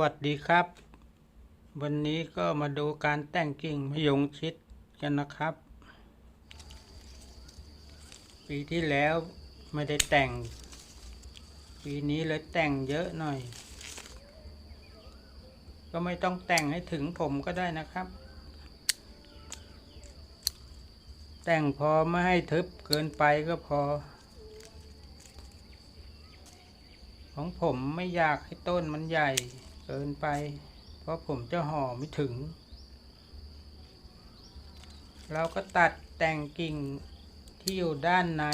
วัสดีครับ วันนี้ก็มาดูการแต่งกิ่งมะยงชิดกันนะครับ ปีที่แล้วไม่ได้แต่ง ปีนี้เลยแต่งเยอะหน่อย ก็ไม่ต้องแต่งให้ถึงผมก็ได้นะครับ แต่งพอไม่ให้ทึบเกินไปก็พอ ของผมไม่อยากให้ต้นมันใหญ่ กินไป เพราะผมจะห่อไม่ถึง เราก็ตัดแต่งกิ่งที่อยู่ด้านใน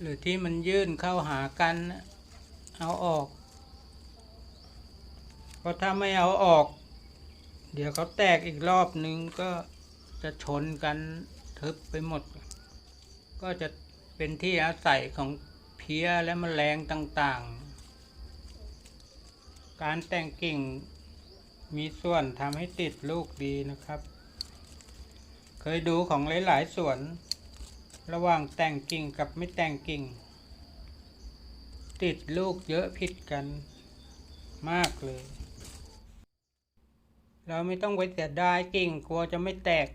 หรือที่มันยื่นเข้าหากัน เอาออก เพราะถ้าไม่เอาออก เดี๋ยวเขาแตกอีกรอบนึงก็จะชนกันทึบไปหมด ก็จะเป็นที่อาศัยของเพี้ยและแมลงต่างๆ การแต่งกิ่งมีส่วนทำให้ติดลูกดีนะครับ เคยดูของหลาย ๆ สวน ระหว่างแต่งกิ่งกับไม่แต่งกิ่ง ติดลูกเยอะผิดกันมากเลย เราไม่ต้องไปเสียดายกิ่งกลัวจะไม่แตก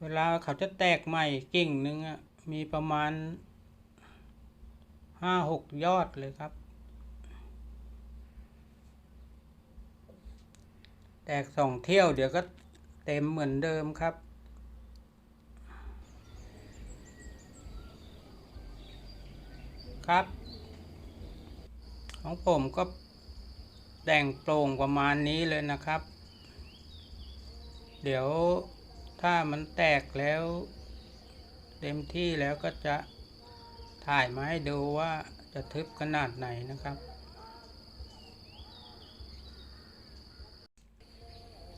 เวลาเขาจะแตกใหม่กิ่งหนึ่งอะมีประมาณ ห้าหกยอดเลยครับ แตกสองเที่ยวเดี๋ยวก็เต็มเหมือนเดิมครับครับ ของผมก็แต่งโปร่งประมาณนี้เลยนะครับ เดี๋ยวถ้ามันแตกแล้ว เต็มที่แล้วก็จะ ถ่ายมาให้ดูว่าจะทึบขนาดไหนนะครับ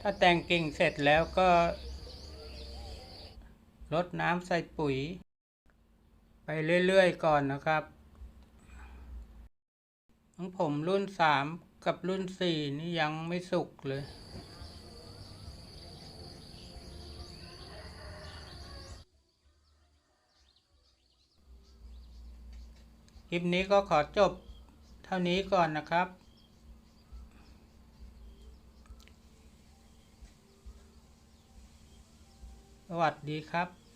ถ้าแต่งกิ่งเสร็จแล้วก็ลดน้ำใส่ปุ๋ย ไปเรื่อยๆก่อนนะครับของผมรุ่นสามกับรุ่นสี่นี่ยังไม่สุกเลย คลิปนี้ก็ขอจบเท่านี้ก่อนนะครับ สวัสดีครับ